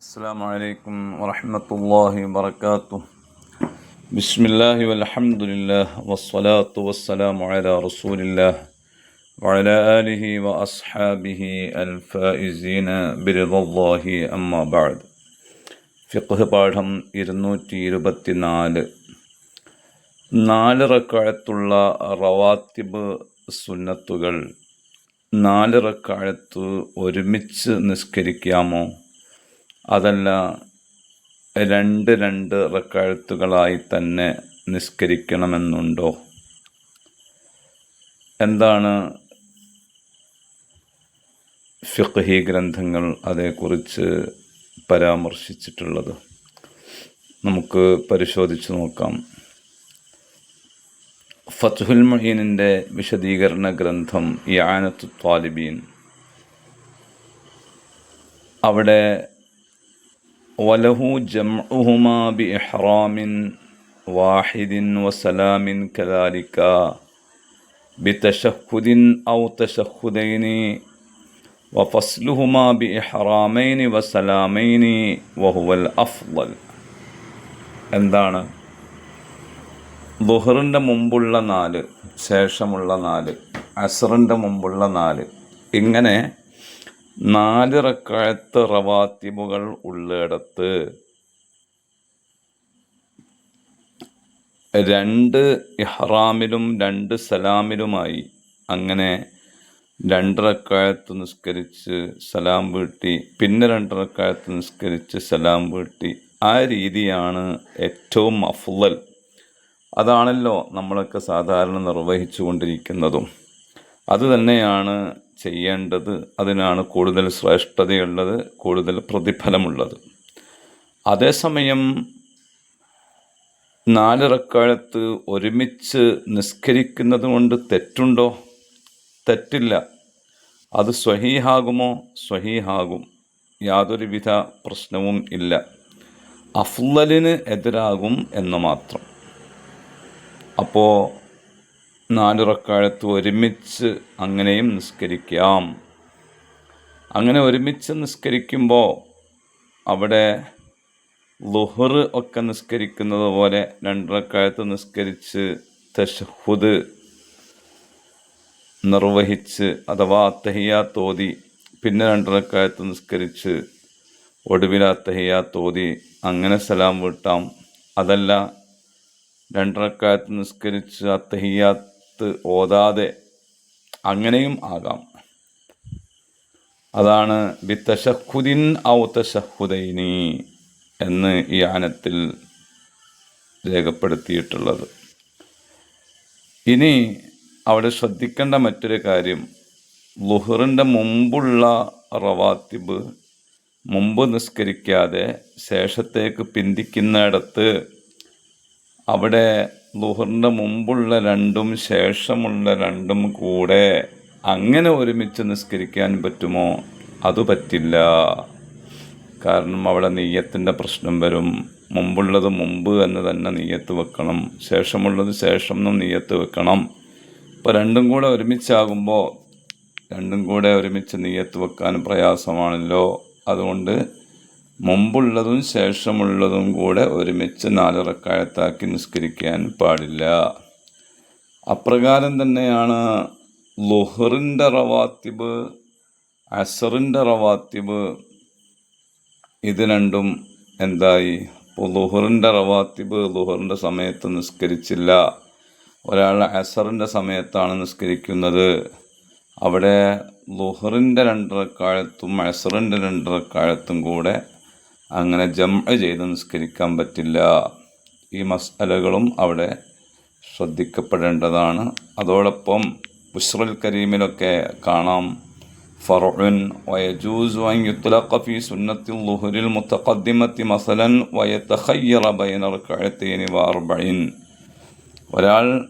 السلام عليكم ورحمة الله وبركاته بسم الله والحمد لله والصلاة والسلام على رسول الله وعلى آله وأصحابه الفائزين برضا الله أما بعد ഫിഖ് പാഠം ഇരുന്നൂറ്റി ഇരുപത്തിനാല് നാല് റക്കാഴത്തുള്ള റവാത്തിബ് സുന്നത്തുകൾ നാല് റക്കാഴത്ത് ഒരുമിച്ച് നിസ്കരിക്കാമോ അതല്ല രണ്ട് രണ്ട് റക്കാഴത്തുകളായി തന്നെ നിസ്കരിക്കണമെന്നുണ്ടോ? എന്താണ് ഫിഖ്ഹി ഗ്രന്ഥങ്ങൾ അതേക്കുറിച്ച് പരാമർശിച്ചിട്ടുള്ളത്? നമുക്ക് പരിശോധിച്ച് നോക്കാം. ഫത്തുഹുൽ മഹീനിന്റെ വിശദീകരണ ഗ്രന്ഥം യാനത്തു ത്വാലിബീൻ. അവിടെ വലഹു ജംഉഹുമാ ബി ഇഹ്റാമിൻ വാഹിദിൻ വസലാമിൻ കദാലിക ബിതശഹുദിൻ ഔ തശഹുദൈനി ബി ഇഹ്റാമൈനി വസലാമൈനി വഹുവൽ അഫ്ളൽ എന്താണ്? ലുഹറിന്റെ മുമ്പുള്ള നാല് ശേഷമുള്ള നാല് അസറിന്റെ മുമ്പുള്ള നാല്. ഇങ്ങനെ നാല് റക്കായത്ത് റവാത്തിബുകൾ ഉള്ളിടത്ത്. രണ്ട് ഇഹ്റാമിലും രണ്ട് സലാമിലുമായി അങ്ങനെ രണ്ടരക്കായത്ത് നിസ്കരിച്ച് സലാം വീട്ടി. പിന്നെ രണ്ടരക്കായത്ത് നിസ്കരിച്ച് സലാം വീട്ടി. ആ രീതിയാണ് ഏറ്റവും അഫ്ലൽ അതാണല്ലോ നമ്മളൊക്കെ സാധാരണ നിർവഹിച്ചു കൊണ്ടിരിക്കുന്നതും അത് തന്നെയാണ് ചെയ്യേണ്ടത് അതിനാണ് കൂടുതൽ ശ്രേഷ്ഠതയുള്ളത് കൂടുതൽ പ്രതിഫലമുള്ളത്. അതേസമയം നാലിറക്കാലത്ത് ഒരുമിച്ച് നിസ്കരിക്കുന്നത് കൊണ്ട് തെറ്റുണ്ടോ? തെറ്റില്ല. അത് സ്വഹീഹാകുമോ? സ്വഹീഹാകും. യാതൊരുവിധ പ്രശ്നവും ഇല്ല. അഫ്ലലിന് എതിരാകും എന്ന് മാത്രം. അപ്പോൾ നാല് റക്കാലത്ത് ഒരുമിച്ച് അങ്ങനെയും നിസ്കരിക്കാം. അങ്ങനെ ഒരുമിച്ച് നിസ്കരിക്കുമ്പോൾ അവിടെ ലുഹർ ഒക്കെ നിസ്കരിക്കുന്നത് പോലെ രണ്ടരക്കാലത്ത് നിസ്കരിച്ച് തഷഹുദ് നിർവഹിച്ച് അഥവാ അത്തഹിയാ തോതി പിന്നെ രണ്ടരക്കാലത്ത് നിസ്കരിച്ച് ഒടുവിൽ അത്തഹിയാ തോതി അങ്ങനെ സലാം വീട്ടാം. അതല്ല രണ്ടരക്കാലത്ത് നിസ്കരിച്ച് അത്തഹിയാത്ത് ഓതാതെ അങ്ങനെയും ആകാം. അതാണ് ബി തശഹുദിൻ ഔ എന്ന് ഈ ആനത്തിൽ രേഖപ്പെടുത്തിയിട്ടുള്ളത്. ഇനി അവിടെ ശ്രദ്ധിക്കേണ്ട മറ്റൊരു കാര്യം ലുഹറിന്റെ മുമ്പുള്ള റവാത്തിബ് മുമ്പ് നിസ്കരിക്കാതെ ശേഷത്തേക്ക് പിന്തിക്കുന്നിടത്ത് അവിടെ ലുഹറിന്റെ മുമ്പുള്ള രണ്ടും ശേഷമുള്ള രണ്ടും കൂടെ അങ്ങനെ ഒരുമിച്ച് നിസ്കരിക്കാൻ പറ്റുമോ? അത് പറ്റില്ല. കാരണം അവിടെ നെയ്യത്തിന്റെ പ്രശ്നം വരും. മുമ്പുള്ളത് മുമ്പ് എന്ന് തന്നെ നെയ്യത്ത് വെക്കണം. ശേഷമുള്ളത് ശേഷം എന്നും നെയ്യത്ത് വെക്കണം. ഇപ്പോൾ രണ്ടും കൂടെ ഒരുമിച്ചാകുമ്പോൾ രണ്ടും കൂടെ ഒരുമിച്ച് നെയ്യത്ത് വെക്കാൻ പ്രയാസമാണല്ലോ. അതുകൊണ്ട് മുമ്പുള്ളതും ശേഷമുള്ളതും കൂടെ ഒരുമിച്ച് നാല് റക്കായത്താക്കി നിസ്കരിക്കാൻ പാടില്ല. അപ്രകാരം തന്നെയാണ് ലുഹറിന്റെ റവാത്തിബ് അസറിന്റെ റവാത്തിബ് ഇത് രണ്ടും എന്തായി? ഇപ്പോൾ ലുഹറിന്റെ റവാത്തിബ് ലുഹറിന്റെ സമയത്ത് നിസ്കരിച്ചില്ല. ഒരാൾ അസറിന്റെ സമയത്താണ് നിസ്കരിക്കുന്നത്. അവിടെ ലുഹറിന്റെ രണ്ടരക്കാലത്തും അസറിന്റെ രണ്ടരക്കാലത്തും കൂടെ അങ്ങനെ ജമ ചെയ്ത് നിസ്കരിക്കാൻ പറ്റില്ല. ഈ മസലകളും അവിടെ ശ്രദ്ധിക്കപ്പെടേണ്ടതാണ്. അതോടൊപ്പം ബുഷ്റുൽ കരീമിലൊക്കെ കാണാം. ഫറുൻ വയജൂസ് വയുത്തുലഖ ഫി സുന്നത്തിൽ ലുഹുരിൽ മുത്തഖദ്ദിമത്തി മസലൻ വയത്തഹയ്യറ ബൈന റക്കഴത്തേനി വാർബൈൻ ഒരാൾ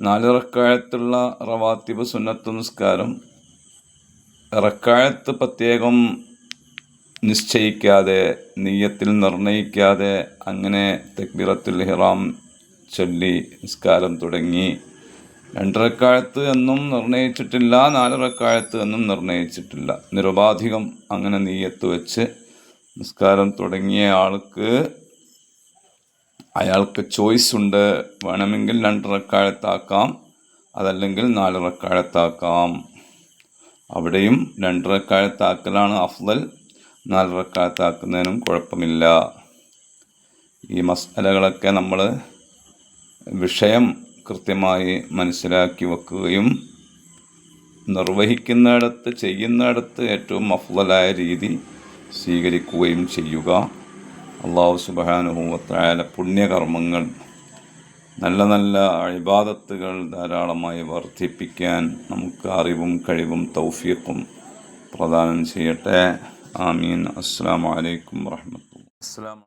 നാലിറക്കാഴത്തുള്ള റവാത്തിബ് സുന്നത്ത് നിസ്കാരം റക്കാഴത്ത് പ്രത്യേകം നിശ്ചയിക്കാതെ നീയത്തിൽ നിർണയിക്കാതെ അങ്ങനെ തക്ബീറത്തുൽ ഹിറാം ചൊല്ലി നിസ്കാരം തുടങ്ങി. രണ്ടരക്കാലത്ത് എന്നും നിർണയിച്ചിട്ടില്ല നാലരക്കാലത്ത് എന്നും നിർണയിച്ചിട്ടില്ല. നിരുപാധികം അങ്ങനെ നീയത്ത് വെച്ച് നിസ്കാരം തുടങ്ങിയ ആൾക്ക് അയാൾക്ക് ചോയ്സ് ഉണ്ട്. വേണമെങ്കിൽ രണ്ടരക്കാലത്താക്കാം അതല്ലെങ്കിൽ നാലരക്കാലത്താക്കാം. അവിടെയും രണ്ടരക്കാലത്താക്കലാണ് അഫ്ലൽ നാല് റക്കാത്താക്കുന്നതിനും കുഴപ്പമില്ല. ഈ മസാലകളൊക്കെ നമ്മൾ വിഷയം കൃത്യമായി മനസ്സിലാക്കി വെക്കുകയും നിർവഹിക്കുന്നിടത്ത് ചെയ്യുന്നിടത്ത് ഏറ്റവും മഫ്ലലായ രീതി സ്വീകരിക്കുകയും ചെയ്യുക. അള്ളാഹു സുബാനുഭവത്തായ പുണ്യകർമ്മങ്ങൾ നല്ല നല്ല അഴിബാദത്തുകൾ ധാരാളമായി വർദ്ധിപ്പിക്കാൻ നമുക്ക് അറിവും കഴിവും തൗഫീഖും പ്രദാനം ചെയ്യട്ടെ. آمين. السلام عليكم ورحمة الله. السلام